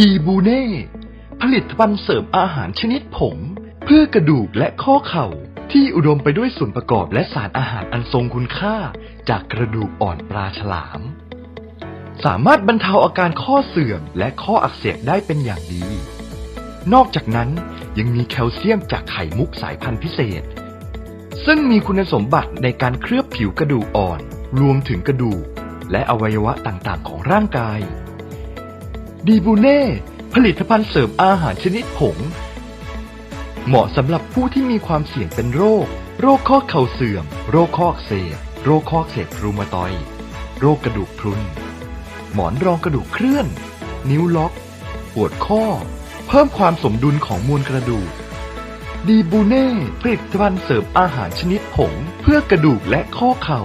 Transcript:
ดีบูเน่ ผลิตภัณฑ์เสริมอาหารชนิดผง เพื่อกระดูกและข้อเข่า ที่อุดมไปด้วยส่วนประกอบและสารอาหารอันทรงคุณค่า จากกระดูกอ่อนปลาฉลาม สามารถบรรเทาอาการข้อเสื่อมและข้ออักเสบได้เป็นอย่างดี นอกจากนั้นยังมีแคลเซียมจากไข่มุกสายพันธุ์พิเศษ ซึ่งมีคุณสมบัติในการเคลือบผิวกระดูกอ่อน รวมถึงกระดูกและอวัยวะต่างๆ ของร่างกาย ดีบูเน่ ผลิตภัณฑ์เสริมอาหารชนิดผง เหมาะสำหรับผู้ที่มีความเสี่ยงเป็นโรค โรคข้อเข่าเสื่อม โรคข้อเสบโรคข้อเสบรูมาตอยโรคกระดูกพรุน หมอนรองกระดูกเคลื่อน นิ้วล็อก ปวดข้อ เพิ่มความสมดุลของมวลกระดูก ดีบูเน่ผลิตภัณฑ์เสริมอาหารชนิดผง เพื่อกระดูกและข้อเข่า